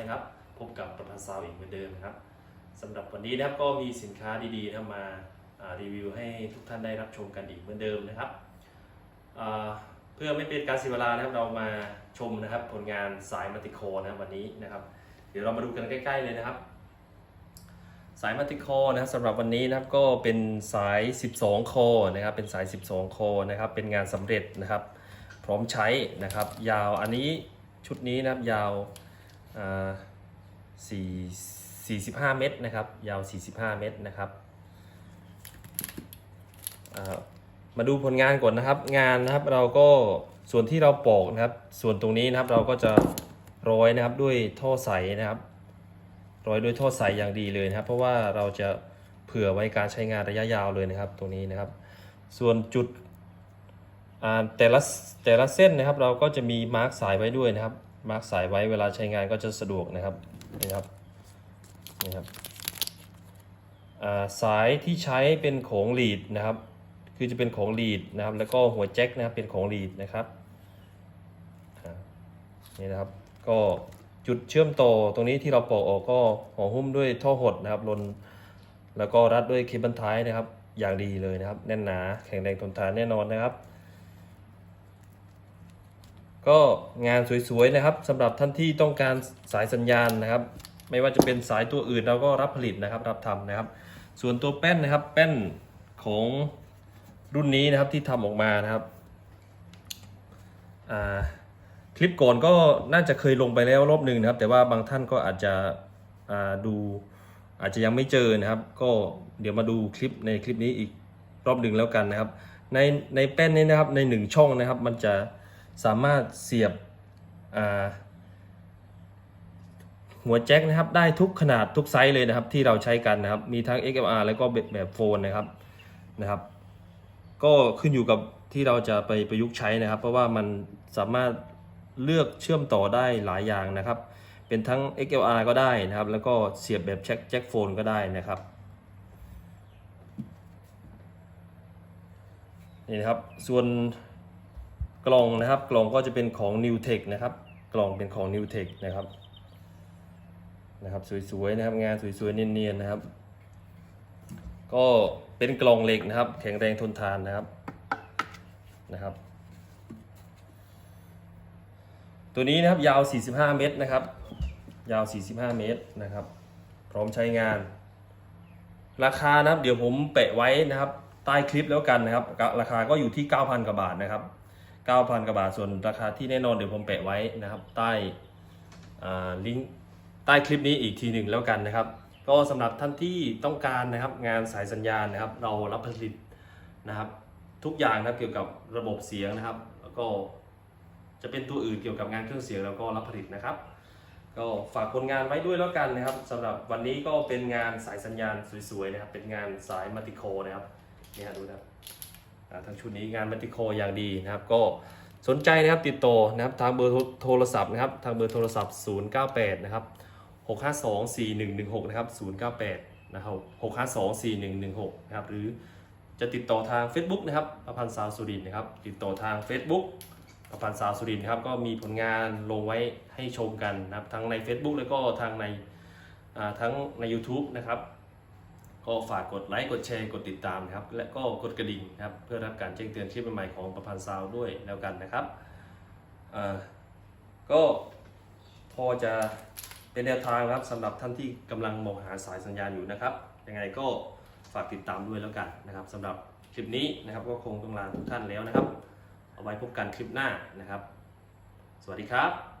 นะครับ พบกับประพันธ์ซาวอีกเหมือนเดิมนะครับสำหรับวันนี้นะครับก็มีสินค้าดีๆนะมารีวิวให้ทุกท่านได้รับชมกันอีกเหมือนเดิมนะครับเพื่อไม่เป็นการเสียเวลานะครับเรามาชมนะครับผลงานสายมัติโคนะครับวันนี้นะครับ เดี๋ยวเรามาดูกันใกล้ ๆเลยนะครับ สายมัติโคนะครับสำหรับวันนี้นะครับก็เป็นสาย 12 โคนะครับเป็นสาย 12 โคนะครับเป็นงานสำเร็จนะครับ พร้อมใช้นะครับ ยาวอันนี้ชุดนี้นะครับยาว 4 45 เมตรนะครับ ยาว 45 เมตรนะครับอ่ามาดูผลงานก่อนนะครับ งานนะครับเราก็ส่วนที่เราปอกนะครับ ส่วนตรงนี้นะครับเราก็จะร้อยนะครับด้วยท่อใสนะครับร้อยด้วยท่อใสอย่างดีเลยนะครับ เพราะว่าเราจะเผื่อไว้การใช้งานระยะยาวเลยนะครับ ตรงนี้นะครับ ส่วนจุดอ่าแต่ละแต่ละเส้นนะครับ เราก็จะมีมาร์กสายไว้ด้วยนะครับ มาร์กสายไว้เวลาใช้งานก็จะสะดวกนะครับนี่ครับนี่ครับสายที่ใช้เป็นของลีดนะครับ คือจะเป็นของลีดนะครับ แล้วก็หัวแจ็คนะครับเป็นของลีดนะครับนี่นะครับ ก็จุดเชื่อมต่อตรงนี้ที่เราปอกออกก็ห่อหุ้มด้วยท่อหดนะครับลนแล้วก็รัดด้วยเคเบิลไทยนะครับ อย่างดีเลยนะครับ แน่นหนาแข็งแรงทนทานแน่นอนนะครับ ก็งานสวยๆนะครับสำหรับท่านที่ต้องการสายสัญญาณนะครับ ไม่ว่าจะเป็นสายตัวอื่นเราก็รับผลิตนะครับรับทำนะครับ ส่วนตัวแป้นนะครับแป้นของรุ่นนี้นะครับที่ทำออกมานะครับคลิปก่อนก็น่าจะเคยลงไปแล้วรอบหนึ่งนะครับ แต่ว่าบางท่านก็อาจจะดูอาจจะยังไม่เจอนะครับ ก็เดี๋ยวมาดูคลิปในคลิปนี้อีกรอบหนึ่งแล้วกันนะครับ ในในแป้นนี้นะครับในหนึ่งช่องนะครับ มันจะ สามารถเสียบหัวแจ็คนะครับได้ทุกขนาดทุกไซส์เลยนะครับที่เราใช้กันนะครับมีทั้ง XLR แล้วก็แบบแบบโฟนนะครับนะครับ ก็ขึ้นอยู่กับที่เราจะไปประยุกต์ใช้นะครับ เพราะว่ามันสามารถเลือกเชื่อมต่อได้หลายอย่างนะครับ เป็นทั้ง XLR ก็ได้นะครับ แล้วก็เสียบแบบแจ็คแจ็คโฟนก็ได้นะครับนี่นะครับส่วน กล่องนะครับ กล่องก็จะเป็นของ New Tech นะครับ กล่องเป็นของ New Tech นะครับ นะครับ สวยๆนะครับ งานสวยๆเนียนๆนะครับ ก็เป็นกล่องเหล็กนะครับ แข็งแรงทนทานนะครับ นะครับ ตัวนี้นะครับยาว 45 เมตรนะครับ ยาว 45 เมตรนะครับ พร้อมใช้งาน ราคานะครับ เดี๋ยวผมแปะไว้นะครับ ใต้คลิปแล้วกันนะครับ ราคาก็อยู่ที่ 9,000กว่าบาทนะครับ 9,000กว่าบาทส่วนราคาที่แน่นอนเดี๋ยวผมแปะไว้นะครับ ใต้ลิงก์ใต้คลิปนี้อีกทีหนึ่งแล้วกันนะครับ ก็สำหรับท่านที่ต้องการนะครับงานสายสัญญาณนะครับ เรารับผลิตนะครับ ทุกอย่างนะครับเกี่ยวกับระบบเสียงนะครับ แล้วก็จะเป็นตัวอื่นเกี่ยวกับงานเครื่องเสียงแล้วก็รับผลิตนะครับ ก็ฝากผลงานไว้ด้วยแล้วกันนะครับสำหรับวันนี้ก็เป็นงานสายสัญญาณสวยๆนะครับ เป็นงานสายมัติโคนะครับนี่ฮะดูนะครับ ทั้งชุดนี้งานมัติโคอย่างดีนะครับ ก็สนใจนะครับติดต่อนะครับทางเบอร์โทรศัพท์นะครับทางเบอร์โทรศัพท์ 098 นะครับ 6524116 นะครับ 098 นะครับ 6524116 นะครับ หรือจะติดต่อทาง Facebook นะครับประพันธ์สาวสุรินนะครับ ติดต่อทาง Facebook ประพันธ์สาวสุรินครับ ก็มีผลงานลงไว้ให้ชมกันนะครับ ทั้งใน Facebook แล้วก็ทางในทั้งใน YouTube นะครับ ก็ฝากกดไลค์กดแชร์กดติดตามนะครับ และก็กดกระดิ่งนะครับ เพื่อรับการแจ้งเตือนคลิปใหม่ๆของประพันธ์ซาวด้วยแล้วกันนะครับก็พอจะเป็นแนวทางครับสำหรับท่านที่กำลังมองหาสายสัญญาณอยู่นะครับยังไงก็ฝากติดตามด้วยแล้วกันนะครับสำหรับคลิปนี้นะครับ ก็คงต้องลาทุกท่านแล้วนะครับ เอาไว้พบกันคลิปหน้านะครับ สวัสดีครับ